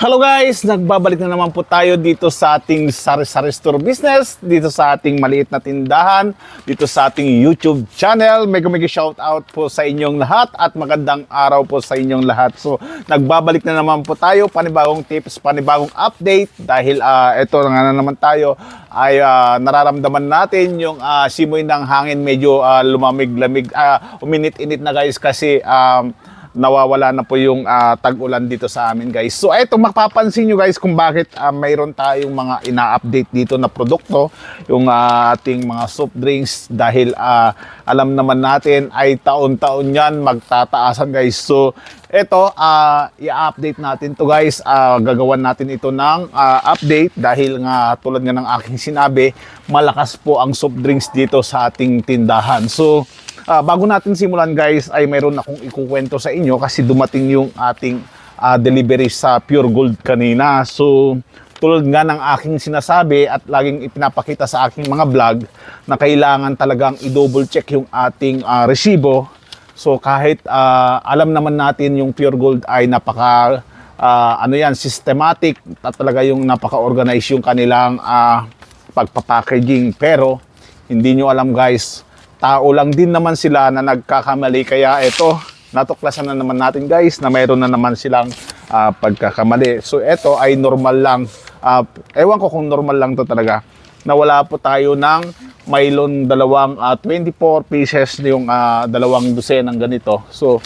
Hello guys! Nagbabalik na naman po tayo dito sa ating sari-sari store business, dito sa ating maliit na tindahan, dito sa ating YouTube channel. Mega mega shout out po sa inyong lahat at magandang araw po sa inyong lahat. So, nagbabalik na naman po tayo, panibagong tips, panibagong update dahil uh, ito nga na naman tayo ay ah, nararamdaman natin yung ah, simoy ng hangin medyo ah, lumamig-lamig, ah, uminit-init na guys kasi um, nawawala na po yung ah, tag-ulan dito sa amin guys. So eto mapapansin nyo guys kung bakit ah, mayroon tayong mga ina-update dito na produkto, yung ah, ating mga soft drinks dahil ah, alam naman natin ay taon-taon yan magtataasan guys. So eto ah, i-update natin to guys. Ah, gagawan natin ito ng ah, update dahil nga tulad nga ng aking sinabi, malakas po ang soft drinks dito sa ating tindahan. So Ah, bago natin simulan guys ay mayroon akong ikukwento sa inyo kasi dumating yung ating ah, delivery sa Pure Gold kanina. So tulad nga ng aking sinasabi at laging ipinapakita sa aking mga vlog na kailangan talagang i-double check yung ating ah, resibo. So kahit ah, alam naman natin yung Pure Gold ay napaka ah, ano yan systematic at talaga yung napaka-organize yung kanilang ah, pagpapackaging pero hindi nyo alam guys tao lang din naman sila na nagkakamali. Kaya ito, natuklasan na naman natin guys na mayroon na naman silang ah, pagkakamali. So ito ay normal lang. Ah, ewan ko kung normal lang to talaga. Nawala po tayo ng Mylon dalawang ah, 24 pieces yung ah, dalawang dosen ng ganito. So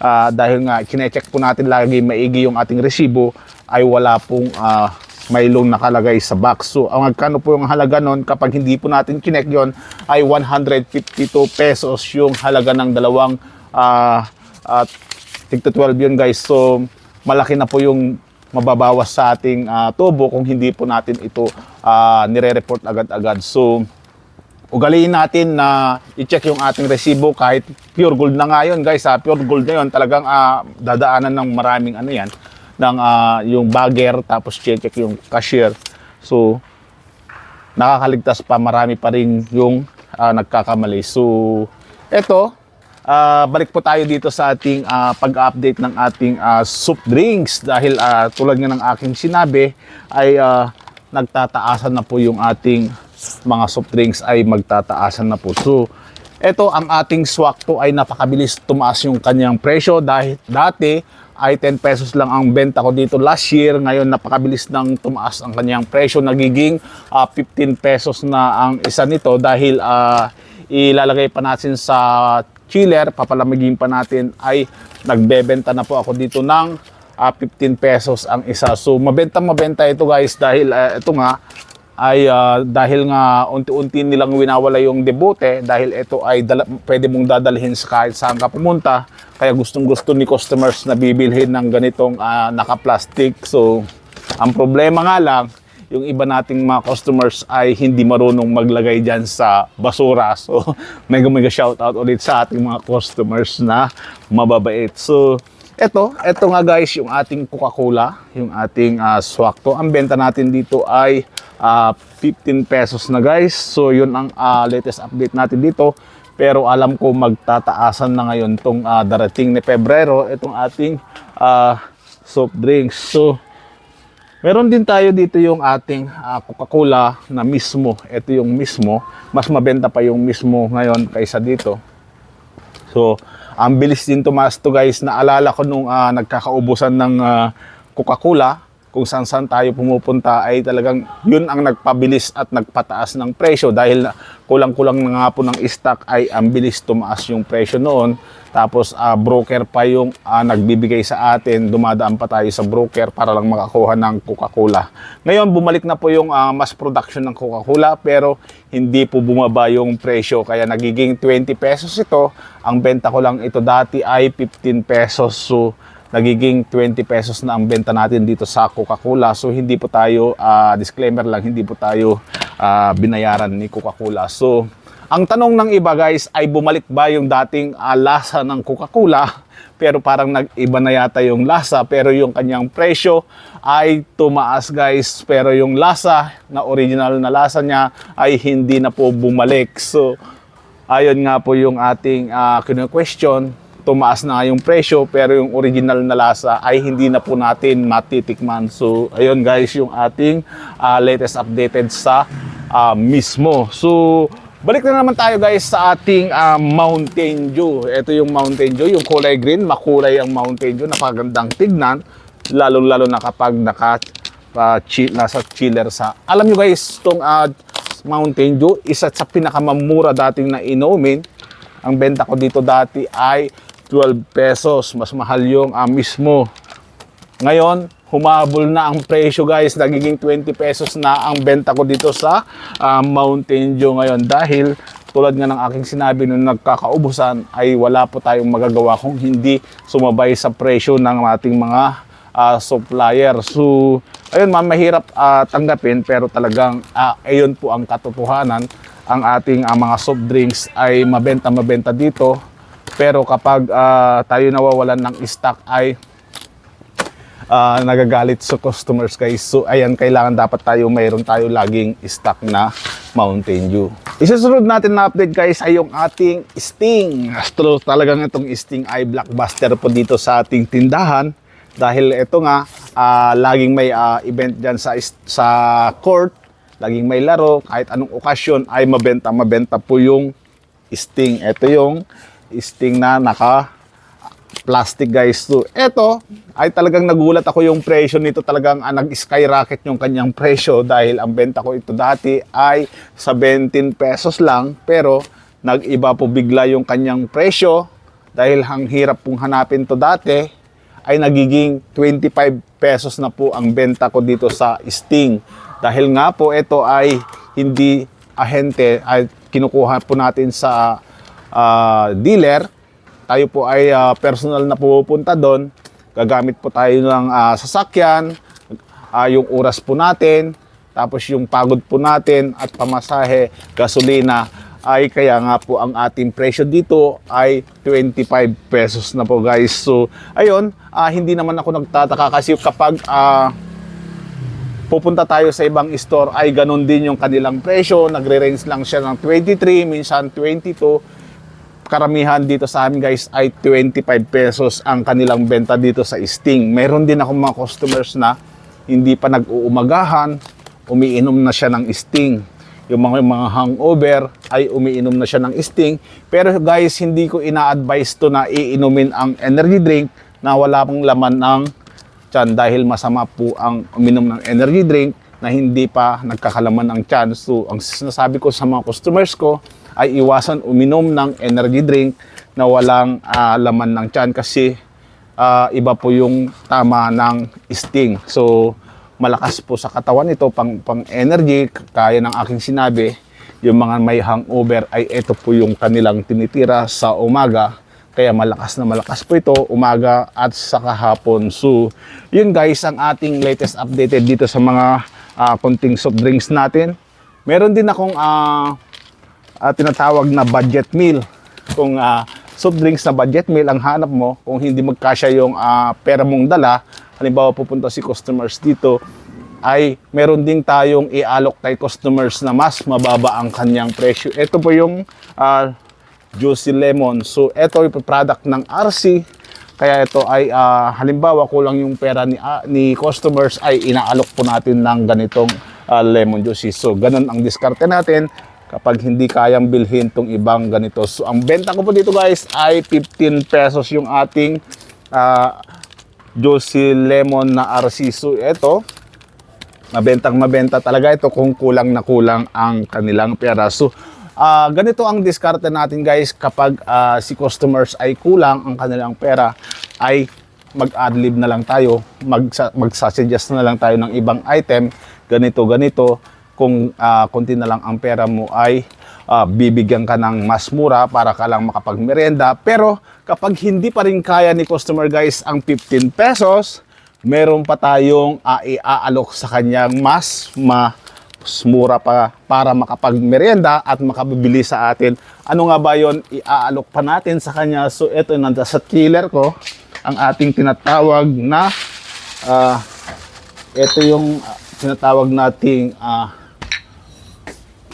ah, dahil nga kine-check po natin lagi maigi yung ating resibo ay wala pong ah, may loan nakalagay sa box. So, ang magkano po yung halaga nun kapag hindi po natin kinek yon ay 152 pesos yung halaga ng dalawang uh, at tigto 12 yun guys. So, malaki na po yung mababawas sa ating ah, tubo kung hindi po natin ito ah, nire-report agad-agad. So, ugaliin natin na i-check yung ating resibo kahit pure gold na nga guys ha, pure gold na yun talagang ah, dadaanan ng maraming ano yan ng ah, yung bagger tapos check yung cashier. So nakakaligtas pa marami pa rin yung ah, nagkakamali. So eto ah, balik po tayo dito sa ating ah, pag-update ng ating ah, soup drinks. Dahil ah, tulad nga ng aking sinabi ay ah, nagtataasan na po yung ating mga soft drinks ay magtataasan na po. So ito ang ating swakto ay napakabilis tumaas yung kanyang presyo dahil dati ay 10 pesos lang ang benta ko dito last year. Ngayon napakabilis nang tumaas ang kanyang presyo. Nagiging ah, 15 pesos na ang isa nito dahil ah, ilalagay pa natin sa chiller, papalamigin pa natin ay nagbebenta na po ako dito ng ah, 15 pesos ang isa. So mabenta mabenta ito guys dahil ah, ito nga ay ah, dahil nga unti-unti nilang winawala yung debote dahil ito ay dala, pwede mong dadalhin sa kahit saan ka pumunta. Kaya gustong gusto ni customers na bibilhin ng ganitong ah, naka-plastic. So ang problema nga lang yung iba nating mga customers ay hindi marunong maglagay dyan sa basura. So mega mega shout out ulit sa ating mga customers na mababait. So eto, eto nga guys, yung ating Coca-Cola, yung ating uh, swakto. Ang benta natin dito ay ah, 15 pesos na guys. So yun ang ah, latest update natin dito. Pero alam ko magtataasan na ngayon tong ah, darating ni Pebrero, itong ating ah, soft drinks. So Meron din tayo dito yung ating ah, Coca-Cola na mismo. Ito yung mismo. Mas mabenta pa yung mismo ngayon kaysa dito. So, ang bilis din tumaas to guys. Naalala ko nung ah, nagkakaubusan ng ah, Coca-Cola, kung saan saan tayo pumupunta ay talagang yun ang nagpabilis at nagpataas ng presyo dahil kulang-kulang na nga po ng stock ay ang bilis tumaas yung presyo noon. Tapos ah, broker pa yung ah, nagbibigay sa atin, dumadaan pa tayo sa broker para lang makakuha ng Coca-Cola. Ngayon bumalik na po yung ah, mass production ng Coca-Cola pero hindi po bumaba yung presyo kaya nagiging 20 pesos ito. Ang benta ko lang ito dati ay 15 pesos. So nagiging 20 pesos na ang benta natin dito sa Coca-Cola. So hindi po tayo, ah, disclaimer lang, hindi po tayo ah, binayaran ni Coca-Cola. So ang tanong ng iba guys ay bumalik ba yung dating ah, lasa ng Coca-Cola? Pero parang nag-iba na yata yung lasa pero yung kanyang presyo ay tumaas guys. Pero yung lasa na original na lasa niya ay hindi na po bumalik. So ayun nga po yung ating uh, question tumaas na yung presyo pero yung original na lasa ay hindi na po natin matitikman. So ayun guys yung ating ah, latest updated sa ah, mismo. So balik na naman tayo guys sa ating ah, Mountain Dew. Ito yung Mountain Dew, yung kulay green, makulay ang Mountain Dew, napagandang tignan lalo-lalo na kapag naka ah, chi- nasa chiller sa. Alam nyo guys, itong ah, Mountain Dew, isa sa pinakamamura dating na inumin. Ang benta ko dito dati ay 12 pesos. Mas mahal yung ah, mismo. Ngayon, humabol na ang presyo guys. Nagiging 20 pesos na ang benta ko dito sa ah, Mountain Dew ngayon. Dahil tulad nga ng aking sinabi nung nagkakaubusan ay wala po tayong magagawa kung hindi sumabay sa presyo ng ating mga ah, supplier. So, ayun ma'am, mahirap ah, tanggapin pero talagang ah, ayun po ang katotohanan. Ang ating ah, mga soft drinks ay mabenta-mabenta dito. Pero kapag ah, tayo nawawalan ng stock ay ah, nagagalit sa customers guys. So ayan, kailangan dapat tayo mayroon tayo laging stock na Mountain Dew. Isusunod natin na update guys ay yung ating Sting. So talagang itong Sting ay blockbuster po dito sa ating tindahan. Dahil ito nga, ah, laging may ah, event dyan sa, sa court, laging may laro, kahit anong okasyon ay mabenta-mabenta po yung Sting. Ito yung Sting na naka plastic guys to. Ito ay talagang nagulat ako yung presyo nito talagang ah, nag-skyrocket yung kanyang presyo dahil ang benta ko ito dati ay 17 pesos lang pero nag-iba po bigla yung kanyang presyo dahil ang hirap pong hanapin to dati ay nagiging 25 pesos na po ang benta ko dito sa Sting. Dahil nga po ito ay hindi ahente ay kinukuha po natin sa ah, dealer tayo po ay ah, personal na pupunta doon. Gagamit po tayo ng ah, sasakyan, ah, yung oras po natin, tapos yung pagod po natin at pamasahe, gasolina ay kaya nga po ang ating presyo dito ay 25 pesos na po guys. So ayun, ah, hindi naman ako nagtataka kasi kapag ah, pupunta tayo sa ibang store ay ganun din yung kanilang presyo. Nagre-range lang siya ng 23, minsan 22 karamihan dito sa amin guys ay 25 pesos ang kanilang benta dito sa Sting. Meron din ako mga customers na hindi pa nag-uumagahan, umiinom na siya ng Sting. Yung mga, mga hangover ay umiinom na siya ng Sting. Pero guys, hindi ko ina-advise to na iinumin ang energy drink na wala pang laman ng tiyan dahil masama po ang uminom ng energy drink na hindi pa nagkakalaman ng tiyan. So, ang sinasabi ko sa mga customers ko ay iwasan uminom ng energy drink na walang ah, laman ng tiyan kasi ah, iba po yung tama ng sting. So, malakas po sa katawan ito pang, pang energy, kaya ng aking sinabi, yung mga may hangover ay ito po yung kanilang tinitira sa umaga. Kaya malakas na malakas po ito umaga at sa kahapon. So, yun guys ang ating latest updated dito sa mga ah, konting soft drinks natin. Meron din akong ah, ah, tinatawag na budget meal. Kung ah, soft drinks na budget meal ang hanap mo, kung hindi magkasya yung ah, pera mong dala, halimbawa pupunta si customers dito, ay meron din tayong i-alok kay customers na mas mababa ang kanyang presyo. Ito po yung ah, Juicy Lemon. So, ito yung product ng RC. Kaya ito ay ah, halimbawa kulang yung pera ni, ah, ni customers ay inaalok po natin ng ganitong ah, lemon juice. So, ganun ang diskarte natin kapag hindi kayang bilhin tong ibang ganito. So, ang benta ko po dito guys ay 15 pesos yung ating ah, Juicy Lemon na RC. So, ito, mabentang mabenta talaga ito kung kulang na kulang ang kanilang pera. So, ah, ganito ang diskarte natin guys kapag ah, si customers ay kulang ang kanilang pera ay mag-adlib na lang tayo, mag magsasuggest na lang tayo ng ibang item, ganito, ganito. Kung ah, konti na lang ang pera mo ay ah, bibigyan ka ng mas mura para ka lang makapagmerenda. Pero kapag hindi pa rin kaya ni customer guys ang 15 pesos, meron pa tayong ah, iaalok sa kanyang mas ma mas mura pa para makapagmerienda at makabibili sa atin. Ano nga ba yon Iaalok pa natin sa kanya. So ito nanda sa killer ko ang ating tinatawag na ah, ito yung tinatawag nating ah,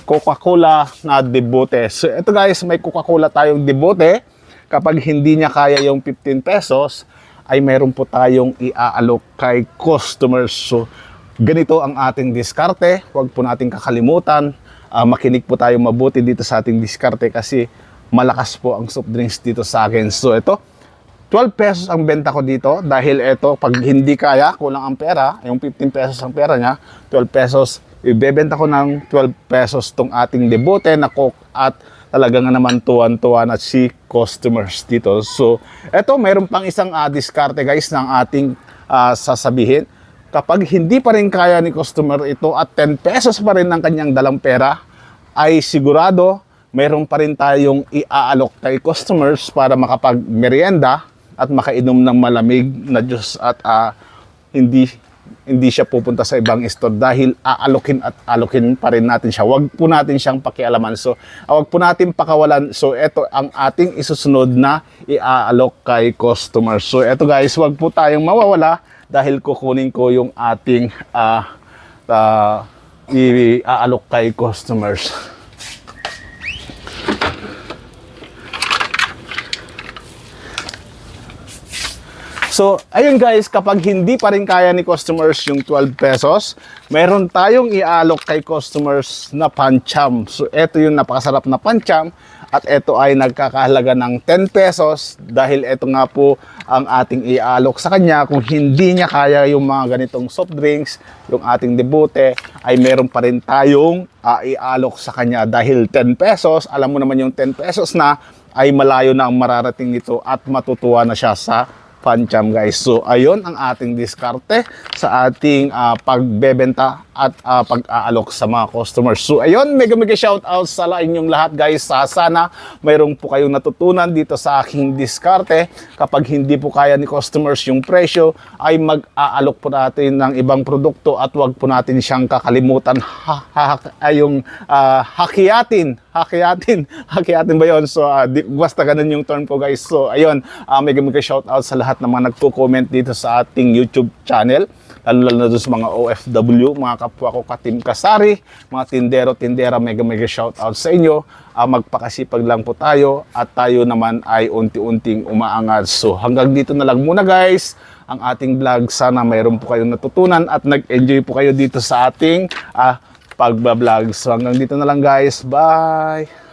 Coca-Cola na debote. So ito guys, may Coca-Cola tayong debote kapag hindi niya kaya yung 15 pesos, ay meron po tayong iaalok kay customers. So, ganito ang ating diskarte. Huwag po nating kakalimutan. Ah, makinig po tayo mabuti dito sa ating diskarte kasi malakas po ang soft drinks dito sa akin. So, ito, 12 pesos ang benta ko dito dahil ito, pag hindi kaya, kulang ang pera, yung 15 pesos ang pera niya, 12 pesos, ibebenta ko ng 12 pesos tong ating debote na coke at talaga nga naman tuwan-tuwa na si customers dito. So, eto, mayroon pang isang uh, diskarte guys ng ating ah, sasabihin. Kapag hindi pa rin kaya ni customer ito at 10 pesos pa rin ang kanyang dalang pera, ay sigurado mayroon pa rin tayong iaalok kay customers para makapag-merienda at makainom ng malamig na juice at ah, hindi hindi siya pupunta sa ibang store dahil aalokin at alokin pa rin natin siya. Huwag po natin siyang pakialaman. So, ah, huwag po natin pakawalan. So, ito ang ating isusunod na iaalok kay customers. So, ito guys, huwag po tayong mawawala dahil kukunin ko yung ating ah ah, iaalok kay customers. So, ayun guys, kapag hindi pa rin kaya ni customers yung 12 pesos, meron tayong ialok kay customers na pancham. So, ito yung napakasarap na pancham at ito ay nagkakahalaga ng 10 pesos dahil ito nga po ang ating ialok sa kanya. Kung hindi niya kaya yung mga ganitong soft drinks, yung ating debute, ay meron pa rin tayong ah, ialok sa kanya dahil 10 pesos, alam mo naman yung 10 pesos na ay malayo na ang mararating nito at matutuwa na siya sa pancham guys. So ayun ang ating diskarte sa ating ah, pagbebenta at ah, pag-aalok sa mga customers. So ayun, mega mega shout out sa inyong lahat guys. Sa sana mayroong po kayong natutunan dito sa aking diskarte. Kapag hindi po kaya ni customers yung presyo, ay mag-aalok po natin ng ibang produkto at wag po natin siyang kakalimutan ha, ha, ay yung ah, hakiyatin hakiyatin. Hakiyatin ba yun? So, ah, di, basta ganun yung term ko guys. So, ayun, uh, mega mega shout out sa lahat ng mga nagko-comment dito sa ating YouTube channel. Lalo lalo na doon sa mga OFW, mga kapwa ko katim kasari, mga tindero, tindera, mega mega shout out sa inyo. Ah, magpakasipag lang po tayo at tayo naman ay unti-unting umaangat. So, hanggang dito na lang muna guys ang ating vlog. Sana mayroon po kayong natutunan at nag-enjoy po kayo dito sa ating ah, pagbablog. So hanggang dito na lang guys. Bye!